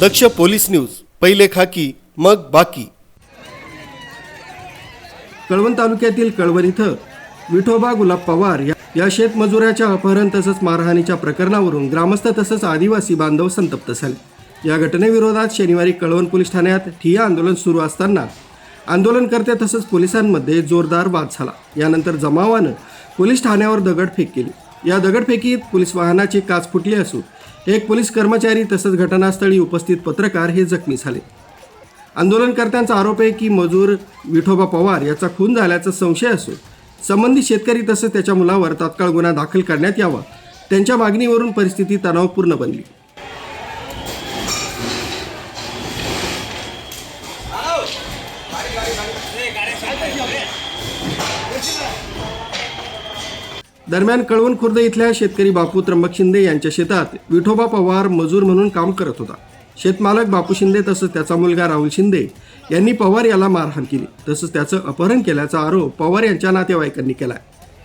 दक्ष police news पहिले खाकी मग बाकी. कळवण तालुक्यातील कळवण इथं विठोबा गुलाब पवार या- या शेतमजुराच्या अपहरण तसंच मारहाणीच्या प्रकरणावरून ग्रामस्थ तसंच आदिवासी बांधव संतप्त झाले. या घटनेविरोधात शनिवारी कळवण पोलीस ठाण्यात ठिय्या आंदोलन सुरू असताना आंदोलनकर्ते तसंच पोलिसांमध्ये जोरदार वाद झाला. यानंतर जमावानं पोलीस ठाण्यावर दगडफेक केली. या दगडफेकीत पोलीस वाहनाची काच फुटली असून एक पोलीस कर्मचारी तसंच घटनास्थळी उपस्थित पत्रकार हे जखमी झाले. आंदोलनकर्त्यांचा आरोप आहे की मजूर विठोबा पवार याचा खून झाल्याचा संशय असून संबंधित शेतकरी तसंच त्याच्या मुलावर तात्काळ गुन्हा दाखल करण्यात यावा. त्यांच्या मागणीवरून परिस्थिती तणावपूर्ण बनली. दरम्यान कळवण खुर्द इथल्या शेतकरी बापू त्र्यंबक शिंदे यांच्या शेतात विठोबा पवार मजूर म्हणून काम करत होता. शेतमालक बापू शिंदे तसंच त्याचा मुलगा राहुल शिंदे यांनी पवार याला मारहाण केली. तसंच त्याचं अपहरण केल्याचा आरोप पवार यांच्या नातेवाईकांनी केलाय.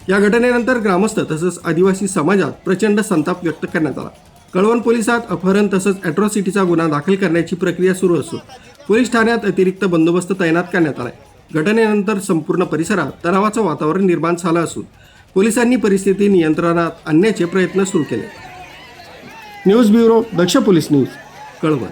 या घटनेनंतर ग्रामस्थ तसंच आदिवासी समाजात प्रचंड संताप व्यक्त करण्यात आला. कळवण पोलिसात अपहरण तसंच अॅट्रॉसिटीचा गुन्हा दाखल करण्याची प्रक्रिया सुरू असून पोलीस ठाण्यात अतिरिक्त बंदोबस्त तैनात करण्यात आलाय. घटनेनंतर संपूर्ण परिसरात तणावाचं वातावरण निर्माण झालं असून पोलिसांनी परिस्थिती नियंत्रणात आणण्याचे प्रयत्न सुरू केले. News bureau Daksh police news Kalwan.